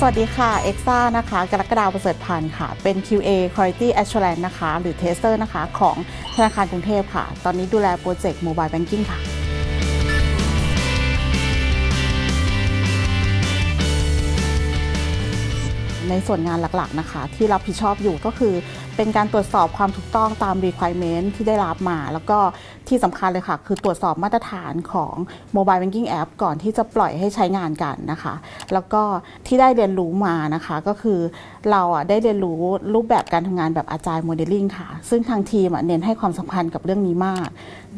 สวัสดีค่ะเอ็กซ่านะคะกรกฎาประเสริฐพันธ์ค่ะ เป็น QA Quality Assurance นะคะ หรือ Tester นะคะ ของธนาคารกรุงเทพค่ะ ตอนนี้ดูแลโปรเจกต์ Mobile Banking ค่ะ ในส่วนงานหลักๆนะคะ ที่รับผิดชอบอยู่ก็คือ เป็นการตรวจสอบความถูกต้องตาม requirement ที่ได้รับมา แล้วก็ที่สำคัญเลยค่ะ คือตรวจสอบมาตรฐานของ mobile banking app ก่อนที่จะปล่อยให้ใช้งานกันนะคะ แล้วก็ที่ได้เรียนรู้มานะคะ ก็คือเราอะได้เรียนรู้รูปแบบการทำงานแบบ agile modeling ค่ะ ซึ่งทางทีมอะเน้นให้ความสำคัญกับเรื่องนี้มาก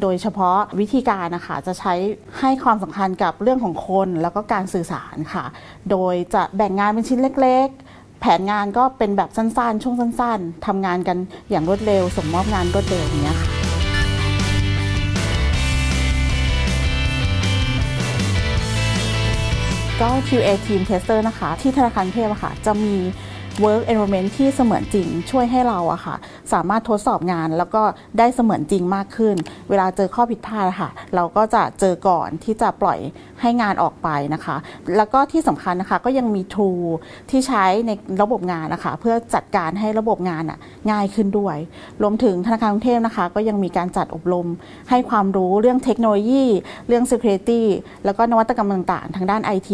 โดยเฉพาะวิธีการนะคะจะใช้ให้ความสำคัญกับเรื่องของคนแล้วก็การสื่อสารค่ะ โดยจะแบ่งงานเป็นชิ้นเล็กๆ แผนงานก็เป็นแบบสั้นๆ ช่วงสั้นๆทำงานกันอย่างรวดเร็ว ส่งมอบงานรวดเร็วอย่างเงี้ยค่ะก็ QA Team Tester นะคะ ที่ธนาคารเทพค่ะ จะมี Work Environment ที่เสมือนจริงช่วยให้เราอะค่ะ สามารถทดสอบงานแล้วก็ได้เสมือนจริงมากขึ้น เวลาเจอข้อผิดพลาดค่ะ เราก็จะเจอก่อนที่จะปล่อยให้งานออกไปนะคะ แล้วก็ที่สำคัญนะคะก็ยังมี Tool ที่ใช้ในระบบงานนะคะเพื่อจัดการให้ระบบงานอะง่ายขึ้นด้วย รวมถึงธนาคารกรุงเทพนะคะ ก็ยังมีการจัดอบรม ให้ความรู้เรื่องเทคโนโลยี เรื่อง Security แล้วก็นวัตกรรมต่างๆ ทางด้าน IT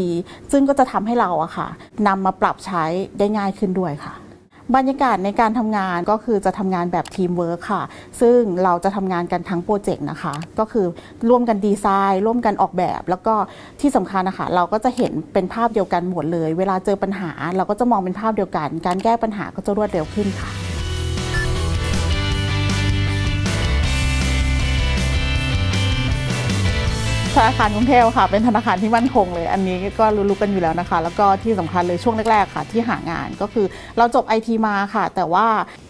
ซึ่งก็จะทำให้เราอะค่ะนำมาปรับใช้ได้ง่ายขึ้นด้วยค่ะบรรยากาศในการทำงานก็คือจะทำงานแบบทีมเวิร์คค่ะ ซึ่งเราจะทำงานกันทั้งโปรเจกต์นะคะ ก็คือร่วมกันดีไซน์ ร่วมกันออกแบบ แล้วก็ที่สำคัญนะคะ เราก็จะเห็นเป็นภาพเดียวกันหมดเลย เวลาเจอปัญหา เราก็จะมองเป็นภาพเดียวกัน การแก้ปัญหาก็จะรวดเร็วขึ้นค่ะ ธนาคารกรุงเทพค่ะ เป็นธนาคารที่มั่นคงเลย อันนี้ก็รู้ๆกันอยู่แล้วนะคะ แล้วก็ที่สำคัญเลยช่วงแรกๆค่ะ ที่หางานก็คือเราจบไอทีมาค่ะ แต่ว่า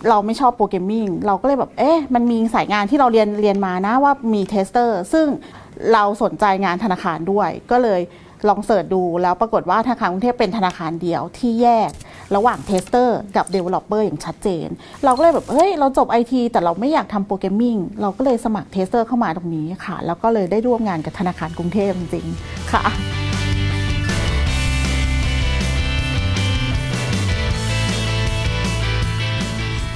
เราไม่ชอบโปรแกรมมิ่งเราก็เลยแบบเอ๊ะมันมีสายงานที่เราเรียนเรียนมานะว่ามีเทสเตอร์ซึ่งเราสนใจงานธนาคารด้วย ก็เลยลองเสิร์ชดูแล้วปรากฏว่าธนาคารกรุงเทพเป็นธนาคารเดียวที่แยก ระหว่างเทสเตอร์กับ Developer อย่างชัดเจน เราก็เลยแบบเฮ้ยเราจบไอทีแต่เราไม่อยากทำโปรแกรมมิ่งเราก็เลยสมัครเทสเตอร์เข้ามาตรงนี้ค่ะ แล้วก็เลยได้ร่วมงานกับธนาคารกรุงเทพจริงๆค่ะ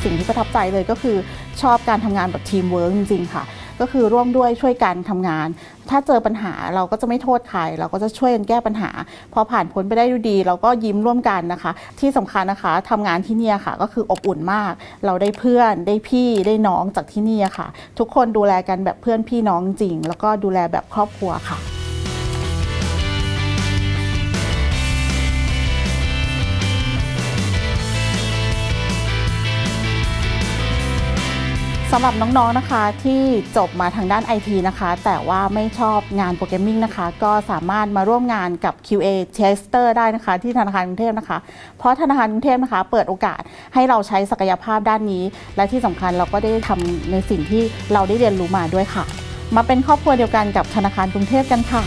สิ่งที่ประทับใจเลยก็คือชอบการทำงานแบบทีมเวิร์กจริงๆ ค่ะ ก็คือร่วมด้วยช่วยกันทำงาน ถ้าเจอปัญหาเราก็จะไม่โทษใครเราก็จะช่วยกันแก้ปัญหา พอผ่านพ้นไปได้ด้วยดี เราก็ยิ้มร่วมกันนะคะ ที่สำคัญนะคะทำงานที่นี่ค่ะ ก็คืออบอุ่นมาก เราได้เพื่อนได้พี่ได้น้องจากที่นี่ค่ะ ทุกคนดูแลกันแบบเพื่อนพี่น้องจริง แล้วก็ดูแลแบบครอบครัวค่ะ สำหรับน้องๆนะคะที่จบมาทางด้าน IT นะคะ แต่ว่าไม่ชอบงานโปรแกรมมิ่งนะคะ ก็สามารถมาร่วมงานกับ QA Tester ได้นะคะ ที่ธนาคารกรุงเทพนะคะ เพราะธนาคารกรุงเทพนะคะ เปิดโอกาสให้เราใช้ศักยภาพด้านนี้ และที่สำคัญเราก็ได้ทำในสิ่งที่เราได้เรียนรู้มาด้วยค่ะ มาเป็นครอบครัวเดียวกันกับธนาคารกรุงเทพกันค่ะ